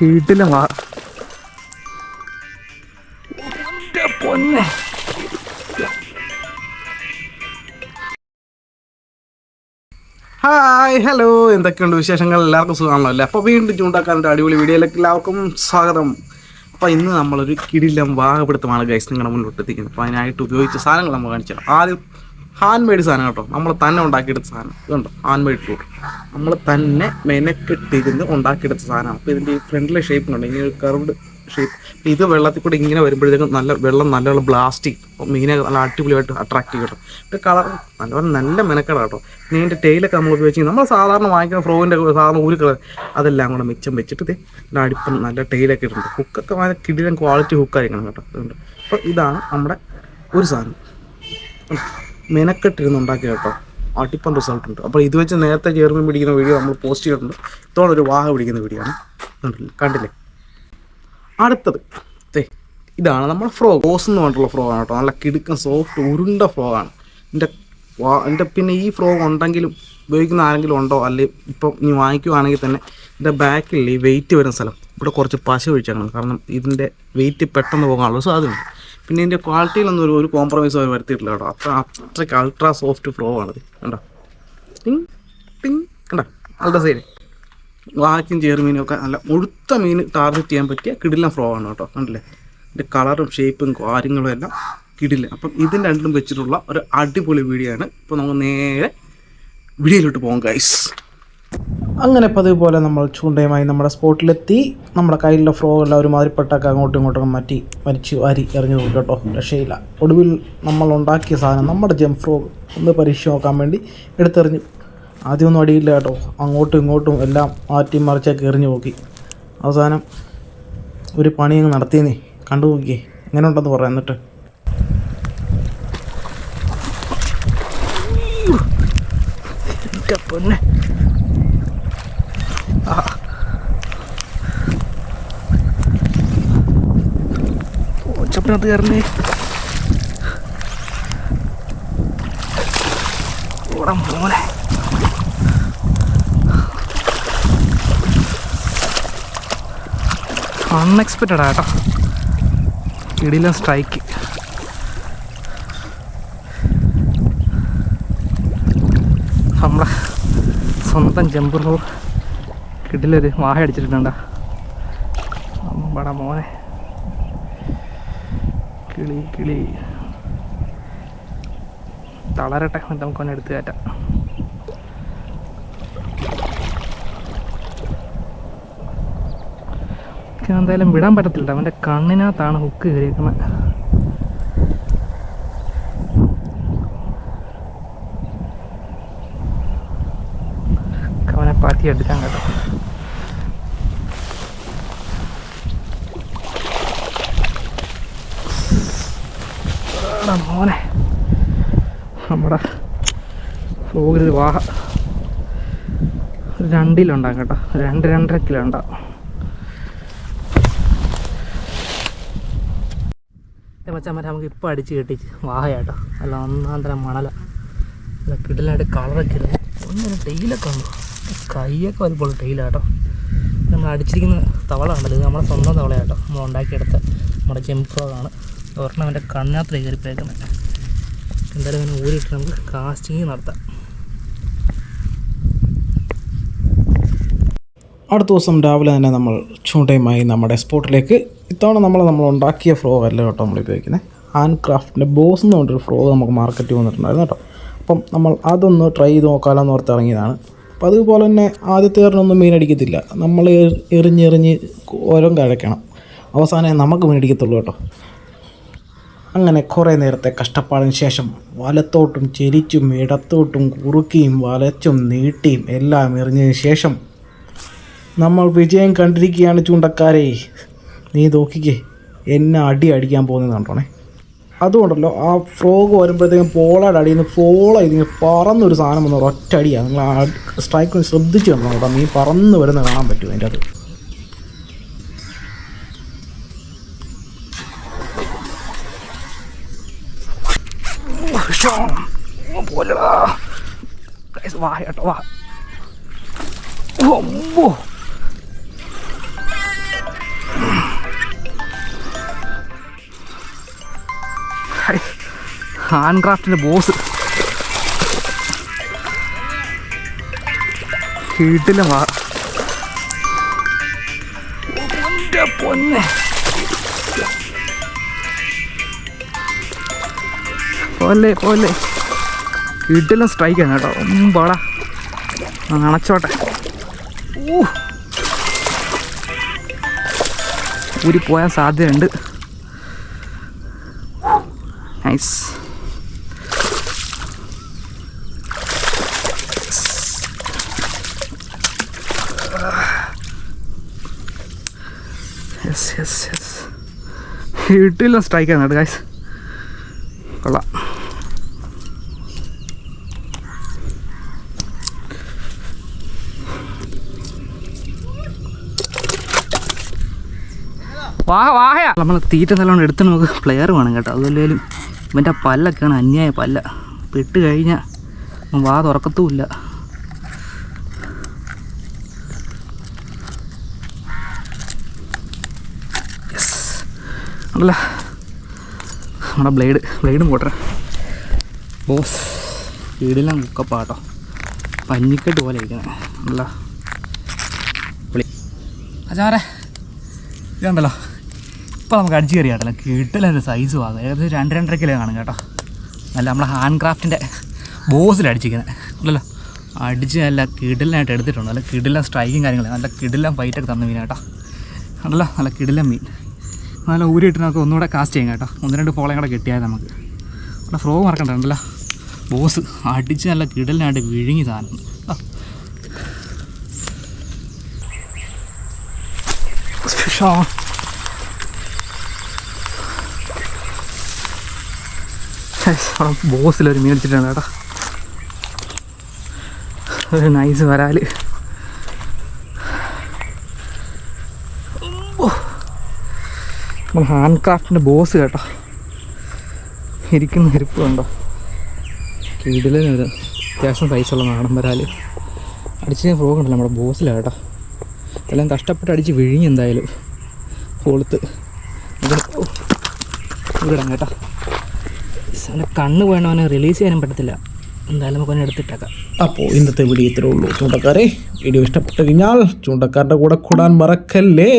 വീട്ടിലെ പൊന്നെ. Hi hello എന്തൊക്കെയുണ്ട് വിശേഷങ്ങൾ? എല്ലാവർക്കും സുഖമാണല്ലോ അല്ലേ? അപ്പോൾ വീണ്ടും ചൂണ്ടാക്കാറുണ്ട് അടിപൊളി വീഡിയോയിലേക്ക് എല്ലാവർക്കും സ്വാഗതം. അപ്പോൾ ഇന്ന് നമ്മളൊരു കിടിലം വാഹപിടുത്തമാണ് ഗൈസ് നിങ്ങളുടെ മുന്നോട്ട് എത്തിക്കുന്നത് അപ്പോൾ അതിനായിട്ട് ഉപയോഗിച്ച സാധനങ്ങൾ നമ്മൾ കാണിച്ചു ആദ്യം ഹാൻഡ് മെയ്ഡ് സാധനം കേട്ടോ. നമ്മൾ തന്നെ ഉണ്ടാക്കിയെടുത്ത സാധനം. ഇതുണ്ടോ? ഹാൻഡ് മെയ്ഡ് ഫ്രൂട്ട് നമ്മൾ തന്നെ മെനക്കെട്ടിരുന്ന് ഉണ്ടാക്കിയെടുത്ത സാധനമാണ് അപ്പോൾ ഇതിന്റെ ഈ ഫ്രണ്ടിലെ ഷേപ്പ് ഉണ്ട് ഇങ്ങനെ കർവ്ഡ് ഷേപ്പ് ഇത് വെള്ളത്തിൽ കൂടി ഇങ്ങനെ വരുമ്പോഴത്തേക്കും നല്ല വെള്ളം നല്ലവണ്ണം ബ്ലാസ്റ്റ് ചെയ്യും. മീനെ നല്ല അടിപൊളിയായിട്ട് അട്രാക്ട് ചെയ്യും കേട്ടോ. കളർ നല്ല നല്ല മെനക്കട കേട്ടോ. പിന്നെ ഇതിന്റെ നമ്മൾ ഉപയോഗിച്ച് നമ്മൾ സാധാരണ വാങ്ങിക്കുന്ന ഫ്രോവിന്റെ സാധാരണ ഒരു കളർ അതെല്ലാം കൂടെ മിച്ചം വെച്ചിട്ട് ഇത് അടിപ്പം നല്ല ടെയിലൊക്കെ ഇട്ടുണ്ട് ഹുക്കൊക്കെ വളരെ കിടിലൻ ക്വാളിറ്റി ഹുക്കായിരിക്കണം കേട്ടോ. അതുകൊണ്ട് അപ്പോൾ ഇതാണ് നമ്മുടെ ഒരു സാധനം. മെനക്കെട്ടിരുന്ന് കേട്ടോ. അടിപ്പം റിസൾട്ട് ഉണ്ട്. അപ്പോൾ ഇത് വെച്ച് നേരത്തെ ചേർന്ന് പിടിക്കുന്ന വീഡിയോ നമ്മൾ പോസ്റ്റ് ചെയ്തിട്ടുണ്ട്. ഇതോടെ ഒരു വാഹ പിടിക്കുന്ന വീഡിയോ ആണ്. കണ്ടില്ലേ? അടുത്തത്. ദേ ഇതാണ് നമ്മുടെ ഫ്രോഗ് ഓസ് എന്ന് പറഞ്ഞിട്ടുള്ള ഫ്രോ ആണ് കേട്ടോ. നല്ല കിടുക്കൻ സോഫ്റ്റ് ഉരുണ്ട ഫ്രോഗാണ് എന്റെ വാ എന്റെ പിന്നെ ഈ ഫ്രോഗ് ഉണ്ടെങ്കിലും ഉപയോഗിക്കുന്ന ആരെങ്കിലും ഉണ്ടോ? അല്ലെങ്കിൽ ഇപ്പം ഇനി വാങ്ങിക്കുവാണെങ്കിൽ തന്നെ ഇതിന്റെ ബാക്കിൽ ഈ വെയിറ്റ് വരുന്ന സ്ഥലം. ഇവിടെ കുറച്ച് പശ ഒഴിച്ചാണ്. കാരണം ഇതിന്റെ വെയിറ്റ് പെട്ടെന്ന് പോകാനുള്ള സാധ്യതയുണ്ട്. പിന്നെ ഇതിന്റെ ക്വാളിറ്റിയിലൊന്നും ഒരു ഒരു കോംപ്രമൈസ് അവർ വരുത്തിയിട്ടില്ല കേട്ടോ. അത്ര അത്രയ്ക്ക് അൾട്രാ സോഫ്റ്റ് ഫ്രോ ആണിത് കണ്ടോ? പിങ് പിങ് കണ്ടോ? അൾട്രാ സൈഡ് വാക്കും ചേറുമീനും ഒക്കെ നല്ല മുഴുത്ത മീൻ ടാർഗറ്റ് ചെയ്യാൻ പറ്റിയ കിടിലം ഫ്ലോ ആണ് കേട്ടോ. കണ്ടില്ലേ? ഇതിന്റെ കളറും ഷേപ്പും കാര്യങ്ങളും എല്ലാം കിടില്ല അപ്പം ഇതിന് രണ്ടും വെച്ചിട്ടുള്ള ഒരു അടിപൊളി വീഡിയോ ആണ്. ഇപ്പോൾ നമുക്ക് നേരെ വീഡിയോയിലോട്ട് പോകാം ഗൈസ് അങ്ങനെ പതിവ് പോലെ നമ്മൾ ചൂണ്ടയുമായി നമ്മുടെ സ്പോട്ടിലെത്തി. നമ്മുടെ കയ്യിലുള്ള ഫ്രോഗെല്ലാം ഒരുമാതിരിപ്പെട്ടൊക്കെ അങ്ങോട്ടും ഇങ്ങോട്ടും മാറ്റി മരിച്ചു വാരി എറിഞ്ഞു നോക്കി കേട്ടോ. രക്ഷയില്ല. ഒടുവിൽ നമ്മൾ ഉണ്ടാക്കിയ സാധനം നമ്മുടെ ജം ഫ്രോഗ് ഒന്ന് പരീക്ഷ നോക്കാൻ വേണ്ടി എടുത്തെറിഞ്ഞു. ആദ്യമൊന്നും അടിയില്ല കേട്ടോ. അങ്ങോട്ടും ഇങ്ങോട്ടും എല്ലാം മാറ്റി മറിച്ചൊക്കെ എറിഞ്ഞു നോക്കി അവസാനം ഒരു പണി അങ്ങ് നടത്തിയെന്നേ. കണ്ടു നോക്കിയേ. എങ്ങനെ ഉണ്ടെന്ന് പറയാം എന്നിട്ട്. ഓച്ചപ്പിനകത്ത് കയറണേ ഓടാ മോനെ. അൺഎക്സ്പെക്റ്റഡ് ആട്ടോ. ഇടിയിലും സ്ട്രൈക്ക്. നമ്മളെ സ്വന്തം ജമ്പുറു കിടിലൊരു വാഹ അടിച്ചിട്ടുണ്ടാ? അമ്പട മോനെ. കിളി കിളി. തളരട്ടെ എന്നിട്ട് നമുക്ക് അവനെ എടുത്ത് കയറ്റാം. എന്തായാലും വിടാൻ പറ്റത്തില്ല. അവന്റെ കണ്ണിനകത്താണ് ഹുക്ക് കയറിയിരിക്കുന്നത് അവനെ പാറ്റി എടുക്കാൻ കേട്ടോ. എടാ മോനെ. നമ്മുടെ ഫ്ലോഗിൽ വാഹ. രണ്ടിലുണ്ടാകും കേട്ടോ. രണ്ട് രണ്ടര കിലോ ഉണ്ടാകും മച്ചാൻ മറ്റേ നമുക്ക് ഇപ്പോൾ അടിച്ച് കെട്ടി വാഹയാട്ടോ. അല്ല ഒന്നാം തരം മണല. അല്ല കിടലായിട്ട് കളറൊക്കെ ഇരുന്നു ഒന്നൊരു ടെയിലൊക്കെ ഉണ്ടോ? കൈയൊക്കെ വലിപ്പോൾ ടെയിലാട്ടോ നമ്മൾ അടിച്ചിരിക്കുന്ന തവള ഉണ്ടല്ലോ ഇത് നമ്മുടെ സ്വന്തം തവളയാട്ടോ. നമ്മൾ ഉണ്ടാക്കിയെടുത്ത നമ്മുടെ ജംപ്രോഗാണ് ഒരെണ്ണം അവന്റെ കണ്ണാത്ര കയറിപ്പോയേക്കുന്നത്. എന്തായാലും അവനെ ഊരിയിട്ട് നമുക്ക് കാസ്റ്റിങ് നടത്താം. അടുത്ത ദിവസം രാവിലെ തന്നെ നമ്മൾ ചൂണ്ടയുമായി നമ്മുടെ സ്പോട്ടിലേക്ക് ഇത്തവണ നമ്മൾ നമ്മൾ ഉണ്ടാക്കിയ ഫ്ലോ അല്ല കേട്ടോ നമ്മൾ ഉപയോഗിക്കുന്നത്. ഹാൻഡ് ക്രാഫ്റ്റിന്റെ ബോസ് എന്ന് പറഞ്ഞൊരു ഫ്ലോ നമുക്ക് മാർക്കറ്റിൽ വന്നിട്ടുണ്ടായിരുന്നു കേട്ടോ. അപ്പം നമ്മൾ അതൊന്ന് ട്രൈ ചെയ്ത് നോക്കാമല്ലോ എന്ന് ഓർത്ത് ഇറങ്ങിയതാണ്. അപ്പോൾ അതുപോലെ തന്നെ ആദ്യത്തെ ഏറിനൊന്നും മീൻ നമ്മൾ എറി- എറിഞ്ഞെറിഞ്ഞ് ഓരോ കഴക്കണം. അവസാനം നമുക്ക് മീൻ അടിക്കത്തുള്ളൂ കേട്ടോ. അങ്ങനെ കുറേ നേരത്തെ കഷ്ടപ്പാടിന് ശേഷം വലത്തോട്ടും ചെരിച്ചും ഇടത്തോട്ടും കുറുക്കിയും വലച്ചും നീട്ടിയും എല്ലാം എറിഞ്ഞതിന് ശേഷം നമ്മൾ വിജയം കണ്ടിരിക്കുകയാണ് ചൂണ്ടക്കാരെ. നീ നോക്കിക്കേ എന്നെ അടി അടിക്കാൻ പോകുന്നത് കണ്ടോണേ. അതുകൊണ്ടല്ലോ ആ ഫ്രോഗ് വരുമ്പോഴത്തേക്കും പോളയുടെ അടിയിൽ നിന്ന് ഫോള ഇതിങ്ങനെ പറന്നൊരു സാധനം വന്ന ഒറ്റ അടിയാണ് നിങ്ങൾ ആ സ്ട്രൈക്ക് ശ്രദ്ധിച്ച് കണ്ടോ നീ പറന്ന് വരുന്ന കാണാൻ പറ്റും അതിന്റെ അത് പോലടാ വാ. കേട്ടോ വാ ഒമ്പോ ഹാൻഡ് ക്രാഫ്റ്റിന്റെ ബോസ്. വീട്ടിലെ വാ എന്റെ പൊന്നെ. പോലെ പോലെ. സ്ട്രൈക്ക് ആണ് കേട്ടോ. ഒമ്പള അണച്ചോട്ടെ. ഊ. ഊരി പോയാൻ സാധ്യതയുണ്ട്. നൈസ് യെസ് യെസ് യെസ് വീട്ടിലും സ്ട്രൈക്കാണ് കേട്ടോ ഗൈസ് കൊള്ളാം. വാഹ വാഹയാ. നമ്മൾ തീറ്റ നല്ലോണം എടുത്ത് നമുക്ക് പ്ലെയർ വേണം കേട്ടോ. അതുമല്ലേലും ഇവന്റെ പല്ലൊക്കെയാണ് അന്യായ പല്ല. പെട്ട് കഴിഞ്ഞാൽ വാ തുറക്കത്തുമില്ല. അല്ല നമ്മുടെ ബ്ലേഡ് ബ്ലേഡും പോട്ടെ. ബോസ് വീടെല്ലാം കുക്കപ്പാട്ടോ പഞ്ഞിക്കെട്ട് പോലെ ഇരിക്കണേ. അല്ല അച്ചാറെ ഇതുണ്ടല്ലോ. ഇപ്പോൾ നമുക്ക് അടിച്ച് കയറി കേട്ടല്ലോ കിട്ടലൊരു സൈസ് വാങ്ങും ഏകദേശം രണ്ട് രണ്ടര കിലോ കാണും കേട്ടോ. നല്ല നമ്മളെ ഹാൻഡ് ക്രാഫ്റ്റിന്റെ ബോസിൽ അടിച്ചിരിക്കുന്നത്. അല്ലല്ലോ അടിച്ച് നല്ല കിടിലായിട്ട് എടുത്തിട്ടുണ്ട്. നല്ല കിടിലം സ്ട്രൈക്കും കാര്യങ്ങളും. നല്ല കിടിലം ഫൈറ്റൊക്കെ തന്ന മീൻ കേട്ടോ. ഉണ്ടല്ലോ? നല്ല കിടിലം മീൻ. നല്ല ഊരിയിട്ട് നമുക്ക് ഒന്നുകൂടെ കാസ്റ്റ് ചെയ്യാം കേട്ടോ. ഒന്ന് രണ്ട് ഫോളയും കൂടെ കിട്ടിയാൽ നമുക്ക്. നല്ല ഫ്രോ മറക്കണ്ടല്ലോ ബോസ് അടിച്ച് നല്ല കിടലിനായിട്ട് വിഴുങ്ങി സാധനം. ആ. ബോസിലൊരു മീൻ അടിച്ചിട്ടുണ്ട് കേട്ടോ. ഒരു നൈസ് വരാൽ. നമ്മൾ ഹാൻഡ് ക്രാഫ്റ്റിന്റെ ബോസ് കേട്ടോ. ഇരിക്കുന്ന ഇരിപ്പ് കണ്ടോ? ഒരു അത്യാവശ്യം പൈസയുള്ള നാടൻ വരാൽ അടിച്ച് ഫ്രോഗ് ഉണ്ടല്ലോ നമ്മുടെ ബോസിലാണ് കേട്ടോ. എല്ലാം കഷ്ടപ്പെട്ട് അടിച്ച് വിഴിഞ്ഞ് എന്തായാലും. കൊളുത്ത്. ഇവിടെ ഇവിടെ കേട്ടോ. അവന്റെ കണ്ണ് വേണവനെ റിലീസ് ചെയ്യാനും പറ്റത്തില്ല. എന്തായാലും നമുക്ക് എടുത്തിട്ടേക്കാം. അപ്പോൾ ഇന്നത്തെ വീഡിയോ ഇത്രേ ഉള്ളൂ. ചൂണ്ടക്കാരെ വീഡിയോ ഇഷ്ടപ്പെട്ടു കഴിഞ്ഞാൽ ചൂണ്ടക്കാരുടെ കൂടെ കൂടാൻ മറക്കല്ലേ?